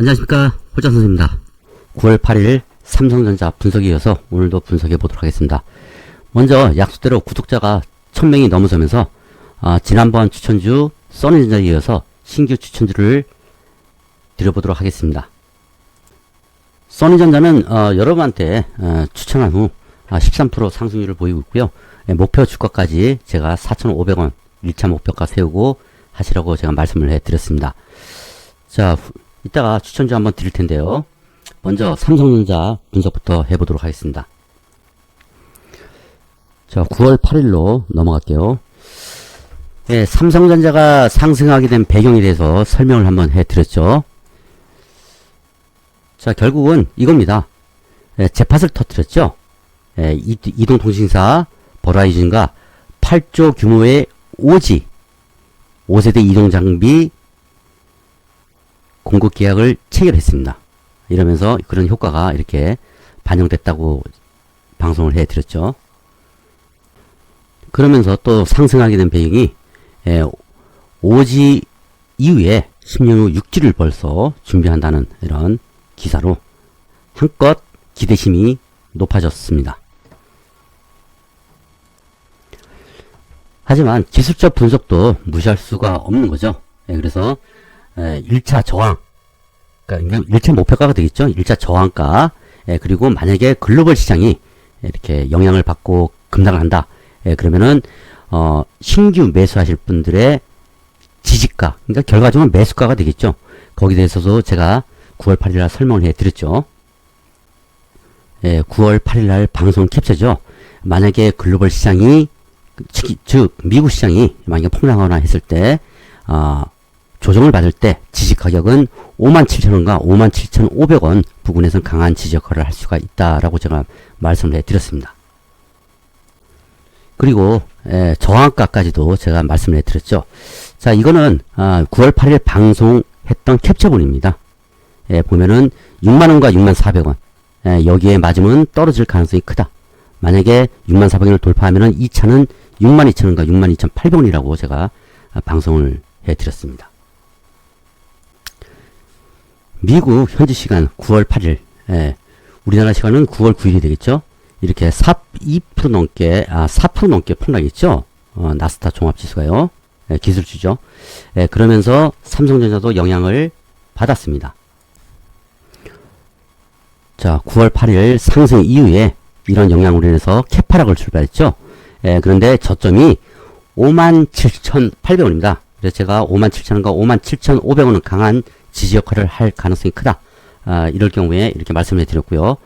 안녕하십니까 홀장 선생입니다. 9월 8일 삼성전자 분석에 이어서 오늘도 분석해 보도록 하겠습니다. 먼저 약속대로 구독자가 1000명이 넘어서면서 아, 지난번 추천주 써니전자에 이어서 신규 추천주를 드려보도록 하겠습니다. 써니전자는 어, 여러분한테 어, 추천한 후 아, 13% 상승률을 보이고 있고요. 예, 목표 주가까지 제가 4,500원 1차 목표가 세우고 하시라고 제가 말씀을 해드렸습니다. 자, 후- 이따가 추천주 한번 드릴 텐데요. 먼저 삼성전자 분석부터 해보도록 하겠습니다. 자, 9월 8일로 넘어갈게요. 예, 삼성전자가 상승하게 된 배경에 대해서 설명을 한번 해드렸죠. 자, 결국은 이겁니다. 예, 재팟을 터뜨렸죠. 예, 이, 이동통신사 버라이즌과 8조 규모의 5G 5세대 이동장비 공급 계약을 체결했습니다. 이러면서 그런 효과가 이렇게 반영됐다고 방송을 해드렸죠. 그러면서 또 상승하게 된 배경이 예, 5G 이후에 10년 후 6G를 벌써 준비한다는 이런 기사로 한껏 기대심이 높아졌습니다. 하지만 기술적 분석도 무시할 수가 없는 거죠. 예, 그래서 에, 1차 저항, 그러니까 1차 목표가가 되겠죠. 1차 저항가, 예, 그리고 만약에 글로벌 시장이 이렇게 영향을 받고 급락을 한다. 예, 그러면은 어, 신규 매수하실 분들의 지지가, 그러니까 결과적으로 매수가가 되겠죠. 거기에 대해서도 제가 9월 8일 날 설명을 해드렸죠. 예, 9월 8일 날 방송 캡처죠. 만약에 글로벌 시장이 즉, 즉 미국 시장이 만약에 폭락하거나 했을 때 아, 조정을 받을 때 지지 가격은 57,000원과 57,500원 부근에서 강한 지지 역할을 할 수가 있다라고 제가 말씀을 해드렸습니다. 그리고 에, 저항가까지도 제가 말씀을 해드렸죠. 자, 이거는 아, 9월 8일 방송했던 캡처본입니다. 예, 보면은 6만원과 6만 400원 예, 여기에 맞으면 떨어질 가능성이 크다. 만약에 6만 400원을 돌파하면 은 이 차는 6만 2천원과 6만 2천 800원이라고 제가 아, 방송을 해드렸습니다. 미국 현지 시간 9월 8일, 예, 우리나라 시간은 9월 9일이 되겠죠? 이렇게 4, 2% 넘게, 아, 4% 넘게 폭락했죠? 어, 나스타 종합지수가요. 예, 기술주죠. 예, 그러면서 삼성전자도 영향을 받았습니다. 자, 9월 8일 상승 이후에 이런 영향으로 인해서 캐파락을 출발했죠. 예, 그런데 저점이 57,800원입니다. 그래서 제가 57,000원과 57,500원은 강한 지지 역할을 할 가능성이 크다. 아, 이럴 경우에 이렇게 말씀을 드렸고요.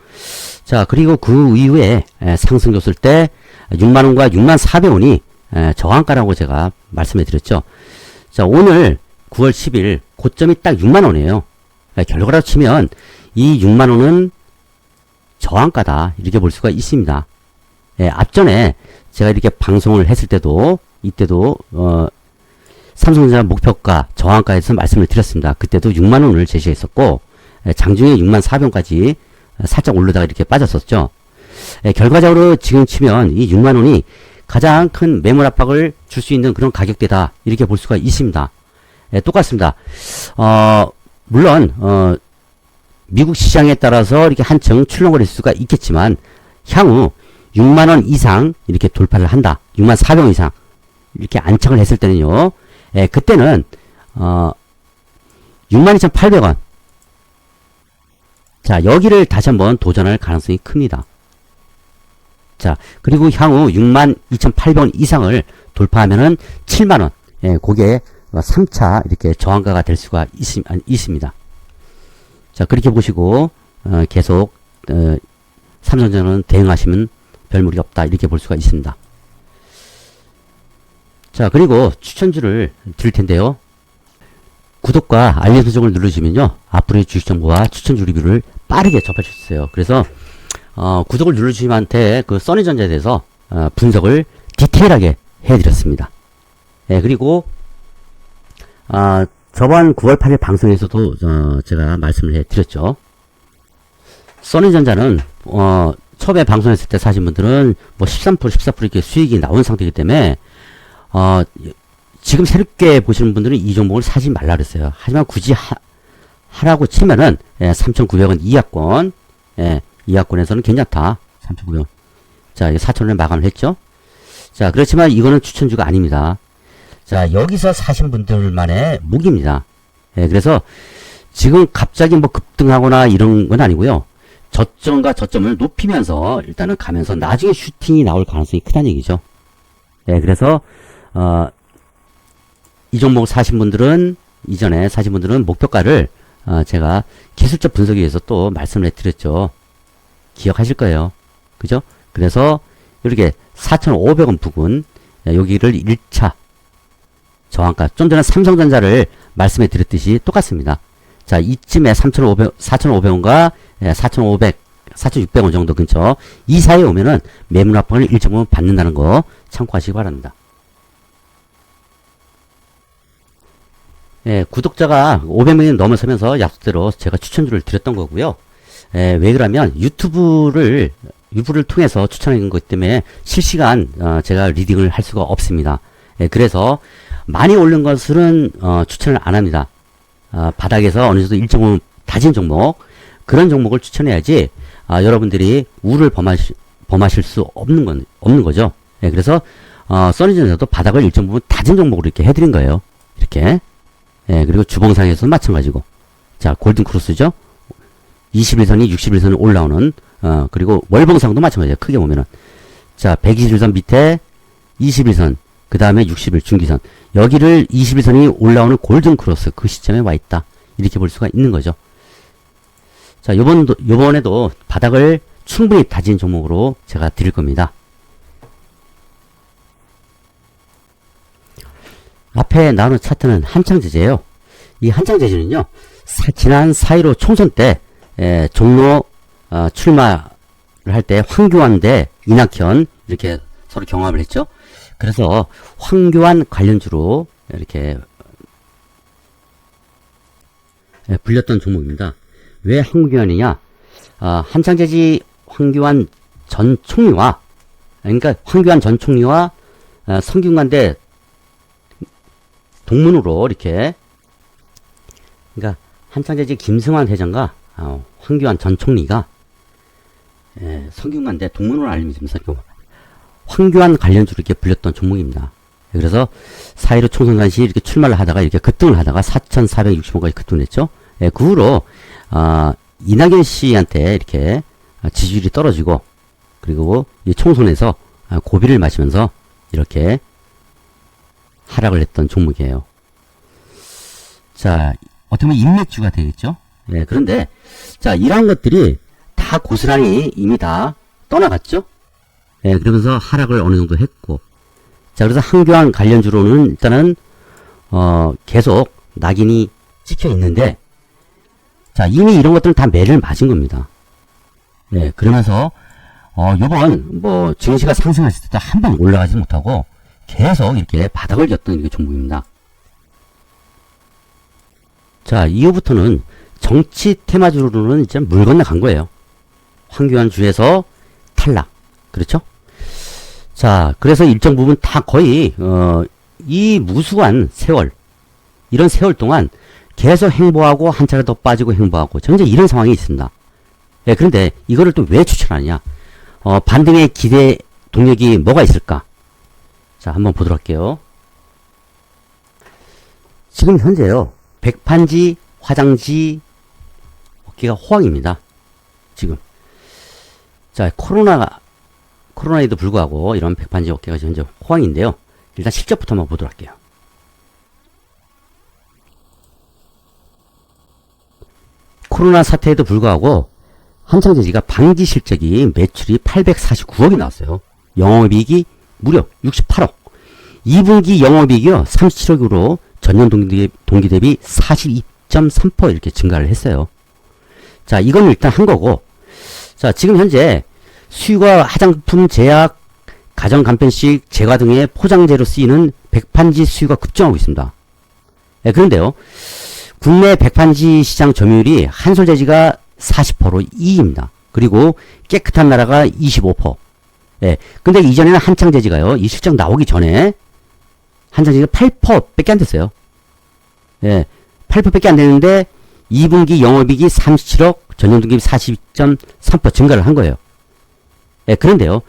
자, 그리고 그 이후에 에, 상승 줬을 때 6만원과 6만 400원이 저항가라고 제가 말씀해 드렸죠. 자, 오늘 9월 10일 고점이 딱 6만원이에요. 결과로 치면 이 6만원은 저항가다. 이렇게 볼 수가 있습니다. 예, 앞전에 제가 이렇게 방송을 했을 때도 이때도 어, 삼성전자 목표가 저항가에서 말씀을 드렸습니다. 그때도 6만 원을 제시했었고 예, 장중에 6만 4병까지 살짝 올르다가 이렇게 빠졌었죠. 예, 결과적으로 지금 치면 이 6만 원이 가장 큰 매물 압박을 줄 수 있는 그런 가격대다 이렇게 볼 수가 있습니다. 예, 똑같습니다. 어, 물론 어, 미국 시장에 따라서 이렇게 한층 출렁거릴 수가 있겠지만 향후 6만 원 이상 이렇게 돌파를 한다. 6만 4병 이상 이렇게 안착을 했을 때는요. 예, 그때는 어 62,800원. 자, 여기를 다시 한번 도전할 가능성이 큽니다. 자, 그리고 향후 62,800원 이상을 돌파하면은 7만 원. 예, 그게 3차 이렇게 저항가가 될 수가 있, 아니, 있습니다. 자, 그렇게 보시고 어, 계속 어, 삼성전자는 대응하시면 별 무리 없다 이렇게 볼 수가 있습니다. 자 그리고 추천주를 드릴 텐데요. 구독과 알림 설정을 누르시면요 앞으로의 주식 정보와 추천주 리뷰를 빠르게 접할 수 있어요. 그래서 어, 구독을 누르시면 한테 그 써니전자에 대해서 어, 분석을 디테일하게 해드렸습니다. 예, 그리고 아, 저번 9월 8일 방송에서도 어, 제가 말씀을 해드렸죠. 써니전자는 어, 처음에 방송했을 때 사신 분들은 뭐 13% 14% 이렇게 수익이 나온 상태이기 때문에 어, 지금 새롭게 보시는 분들은 이 종목을 사지 말라 그랬어요. 하지만 굳이 하, 하라고 치면은 예, 3,900원 이하권 예, 이하권에서는 괜찮다. 3,900원. 자, 이게 4,000원에 마감을 했죠. 자, 그렇지만 이거는 추천주가 아닙니다. 자, 여기서 사신 분들만의 무기입니다. 예, 그래서 지금 갑자기 뭐 급등하거나 이런 건 아니고요. 저점과 저점을 높이면서 일단은 가면서 나중에 슈팅이 나올 가능성이 크다는 얘기죠. 예, 그래서 어, 이 종목 사신 분들은 이전에 사신 분들은 목표가를 어, 제가 기술적 분석에 의해서 또 말씀을 해드렸죠. 기억하실 거예요. 그죠? 그래서 이렇게 4,500원 부근 예, 여기를 1차 저항가 좀 전에 삼성전자를 말씀해 드렸듯이 똑같습니다. 자 이쯤에 3,500 4,500원과 4,500 4,600원 정도 근처 이 사이에 오면은 매물 합방을 일정 부분 받는다는 거 참고하시기 바랍니다. 예, 구독자가 500명이 넘어서면서 약속대로 제가 추천주를 드렸던 거고요. 예, 왜 그러면 유튜브를 유튜브를 통해서 추천한 거기 때문에 실시간 어, 제가 리딩을 할 수가 없습니다. 예, 그래서 많이 오른 것은 어, 추천을 안 합니다. 어, 바닥에서 어느 정도 일정 부분 다진 종목 그런 종목을 추천해야지 아, 여러분들이 우를 범하시, 범하실 수 없는 건 없는 거죠. 예, 그래서 어, 써니전에서도 바닥을 일정 부분 다진 종목으로 이렇게 해드린 거예요. 이렇게 예, 그리고 주봉상에서도 마찬가지고 자 골든 크로스죠. 21선이 61선이 올라오는 어, 그리고 월봉상도 마찬가지예요. 크게 보면은 자 121선 밑에 21선 그 다음에 60일 중기선 여기를 21선이 올라오는 골든 크로스 그 시점에 와 있다 이렇게 볼 수가 있는 거죠. 자 요번도 요번에도 바닥을 충분히 다진 종목으로 제가 드릴 겁니다. 앞에 나오는 차트는 한창 제재예요. 이 한창 제재는요. 사- 지난 4.15 총선 때 에, 종로 어, 출마를 할 때 황교안 대 이낙현 이렇게 서로 경합을 했죠. 그래서 황교안 관련주로 이렇게 예, 불렸던 종목입니다. 왜 황교안이냐? 아, 한창재지 황교안 전 총리와 그러니까 황교안 전 총리와 아, 성균관대 동문으로 이렇게 그러니까 한창재지 김승환 회장과 아, 황교안 전 총리가 예, 성균관대 동문으로 알려지면서 이렇게 황교안 관련주로 이렇게 불렸던 종목입니다. 그래서 4.15 총선 당시 이렇게 출마를 하다가 이렇게 급등을 하다가 4,465까지 급등을 했죠. 예, 그 후로, 아, 이낙연 씨한테 이렇게 지지율이 떨어지고, 그리고 이 총선에서 아, 고비를 마시면서 이렇게 하락을 했던 종목이에요. 자, 어떻게 보면 인맥주가 되겠죠? 예, 그런데, 자, 이러한 것들이 다 고스란히 이미 다 떠나갔죠? 예, 그러면서 하락을 어느 정도 했고. 자, 그래서 한교안 관련주로는 일단은, 어, 계속 낙인이 찍혀 있는데, 자, 이미 이런 것들은 다 매를 맞은 겁니다. 예, 그러면서, 어, 요번, 뭐, 증시가 상승했을 때 한 번 올라가지 못하고, 계속 이렇게 바닥을 겼던 이게 종목입니다. 자, 이후부터는 정치 테마주로는 이제 물 건너간 거예요. 황교안 주에서 탈락. 그렇죠? 자, 그래서 일정 부분 다 거의, 어, 이 무수한 세월, 이런 세월 동안 계속 행보하고 한 차례 더 빠지고 행보하고, 현재 이런 상황이 있습니다. 예, 그런데 이거를 또 왜 추천하냐? 어, 반등의 기대 동력이 뭐가 있을까? 자, 한번 보도록 할게요. 지금 현재요, 백판지, 화장지, 어깨가 호황입니다. 지금. 자, 코로나가, 코로나에도 불구하고 이런 백판지 어깨가 현재 호황인데요. 일단 실적부터 한번 보도록 할게요. 코로나 사태에도 불구하고 한창제지가 반기 실적이 매출이 849억이 나왔어요. 영업이익이 무려 68억. 2분기 영업이익이요 37억으로 전년 동기, 동기 대비 42.3% 이렇게 증가를 했어요. 자, 이건 일단 한 거고. 자, 지금 현재 수유가 화장품, 제약, 가정 간편식, 제과 등의 포장재로 쓰이는 백판지 수요가 급증하고 있습니다. 예, 그런데요. 국내 백판지 시장 점유율이 한솔재지가 40% 2위입니다. 그리고 깨끗한 나라가 25%. 예. 근데 이전에는 한창재지가요. 이 실적 나오기 전에 한창재지가 8%밖에 안 됐어요. 예. 8%밖에 안 되는데 2분기 영업이익이 37억, 전년 동기 42.3% 증가를 한 거예요. 예, 그런데요.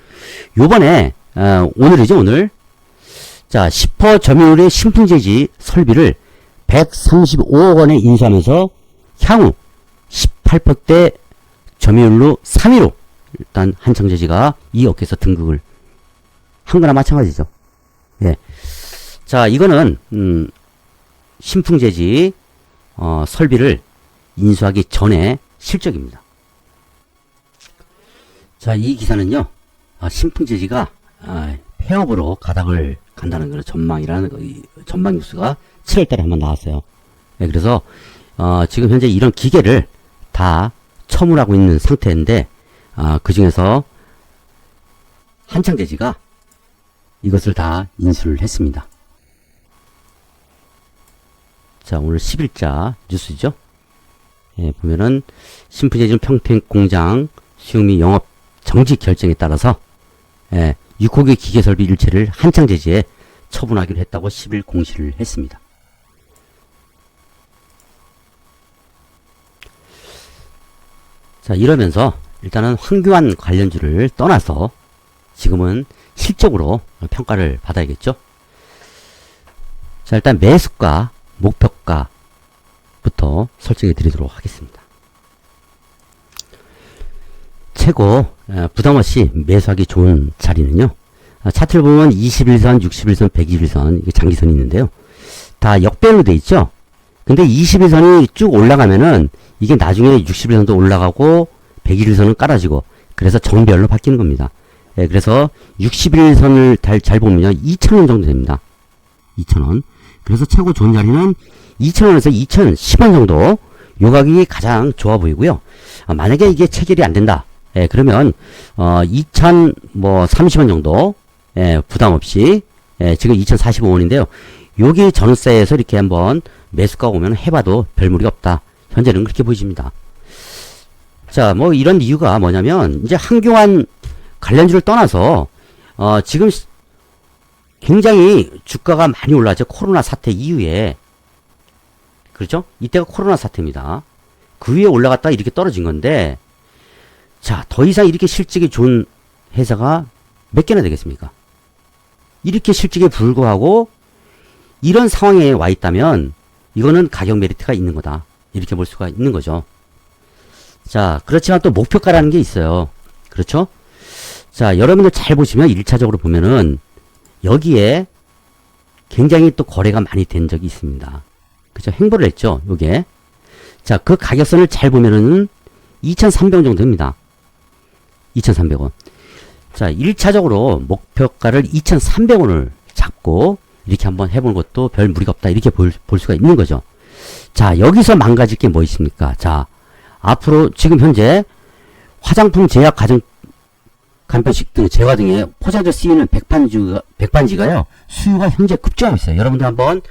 요번에 어, 오늘이죠, 오늘. 자, 10% 점유율의 신풍제지 설비를 135억 원에 인수하면서 향후 18%대 점유율로 3위로 일단 한청제지가 이 업계에서 등극을 한 거나 마찬가지죠. 예. 자, 이거는 음, 신풍제지 어, 설비를 인수하기 전에 실적입니다. 자, 이 기사는요, 아, 신풍제지가 아, 폐업으로 가닥을 간다는 그런 전망이라는 거, 이 전망 뉴스가 7월달에 한번 나왔어요. 네, 그래서 어, 지금 현재 이런 기계를 다 처분하고 있는 상태인데 아, 그 중에서 한창제지가 이것을 다 인수를 했습니다. 자, 오늘 10일자 뉴스죠. 예, 보면은 신프제준 평택 공장 수용 및 영업 정지 결정에 따라서 예, 6호기 기계 설비 일체를 한창제지에 처분하기로 했다고 10일 공시를 했습니다. 자, 이러면서 일단은 황교안 관련주를 떠나서 지금은 실적으로 평가를 받아야겠죠. 자, 일단 매수가, 목표가부터 설정해 드리도록 하겠습니다. 최고 어, 부담 없이 매수하기 좋은 자리는요. 아, 차트를 보면 21선, 61선, 121선 이게 장기선이 있는데요. 다 역배로 돼 있죠. 근데 21선이 쭉 올라가면은 이게 나중에 61선도 올라가고 101선은 깔아지고 그래서 정별로 바뀌는 겁니다. 예, 그래서 61선을 잘, 잘 보면요. 2,000원 정도 됩니다. 2,000원. 그래서 최고 좋은 자리는 2,000원에서 2,010원 정도 요 가격이 가장 좋아 보이고요. 아, 만약에 이게 체결이 안 된다. 예, 그러면 어, 2,000뭐 30원 정도 예, 부담 없이 예, 지금 2,045원인데요. 여기 전세에서 이렇게 한번 매수가 오면 해봐도 별 무리 없다. 현재는 그렇게 보여집니다. 자, 뭐 이런 이유가 뭐냐면 이제 한교안 관련주를 떠나서 어, 지금 시- 굉장히 주가가 많이 올라왔죠. 코로나 사태 이후에 그렇죠? 이때가 코로나 사태입니다. 그 위에 올라갔다가 이렇게 떨어진 건데 자, 더 이상 이렇게 실적이 좋은 회사가 몇 개나 되겠습니까? 이렇게 실적에 불구하고 이런 상황에 와 있다면 이거는 가격 메리트가 있는 거다. 이렇게 볼 수가 있는 거죠. 자, 그렇지만 또 목표가라는 게 있어요. 그렇죠? 자, 여러분들 잘 보시면 1차적으로 보면은 여기에 굉장히 또 거래가 많이 된 적이 있습니다. 그죠? 행보를 했죠, 요게. 자, 그 가격선을 잘 보면은 2,300원 정도 됩니다. 2,300원. 자, 1차적으로 목표가를 2,300원을 잡고 이렇게 한번 해보는 것도 별 무리가 없다. 이렇게 볼, 볼 수가 있는 거죠. 자, 여기서 망가질 게 뭐 있습니까? 자, 앞으로 지금 현재 화장품 제약 가정 간편식 등 제과 등의 포장재 쓰이는 백반지가, 백반지가요, 수요가 현재 급증하고 있어요. 여러분들 한번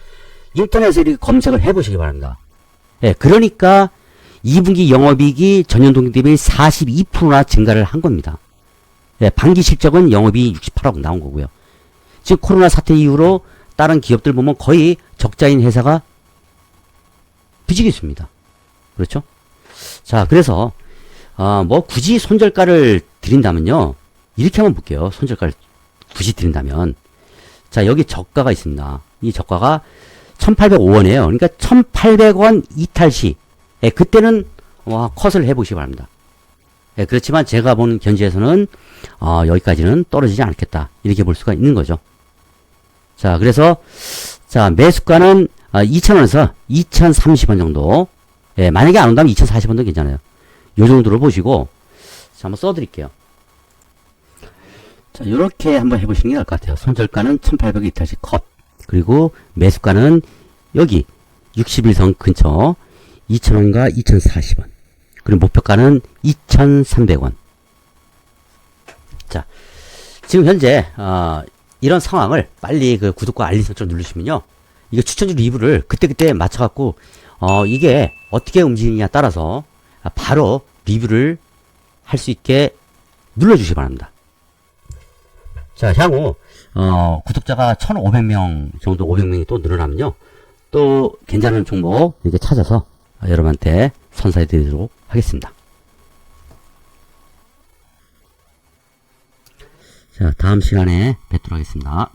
인터넷에 검색을 해보시기 바랍니다. 예, 그러니까 2분기 영업이익이 전년 동기 대비 42%나 증가를 한 겁니다. 예, 반기 실적은 영업이익 68억 나온 거고요. 지금 코로나 사태 이후로 다른 기업들 보면 거의 적자인 회사가 비지겠습니다. 그렇죠? 자, 그래서 어, 뭐 굳이 손절가를 드린다면요. 이렇게 한번 볼게요. 손절가를 굳이 드린다면. 자, 여기 저가가 있습니다. 이 저가가 1805원이에요. 그러니까 1800원 이탈 시. 예, 그때는 와, 컷을 해보시기 바랍니다. 예, 그렇지만 제가 보는 견지에서는 어, 여기까지는 떨어지지 않겠다. 이렇게 볼 수가 있는 거죠. 자, 그래서 자, 매수가는 아, 2,000원에서 2,030원 정도. 예, 만약에 안 온다면 2,040원도 괜찮아요. 요 정도로 보시고 자, 한번 써드릴게요. 자, 요렇게 한번 해보시는 게 나을 것 같아요. 손절가는 1,800원 이탈시 컷. 그리고 매수가는 여기 61선 근처 2,000원과 2,040원. 그리고 목표가는 2,300원. 자, 지금 현재 어, 이런 상황을 빨리 그 구독과 알림 설정 누르시면요. 이거 추천주 리뷰를 그때그때 맞춰갖고 어, 이게 어떻게 움직이느냐 따라서 바로 리뷰를 할 수 있게 눌러주시기 바랍니다. 자, 향후, 어, 구독자가 1,500명 정도, 500명이 또 늘어나면요. 또, 괜찮은 종목, 이렇게 찾아서, 어, 여러분한테 선사해 드리도록 하겠습니다. 자, 다음 시간에 뵙도록 하겠습니다.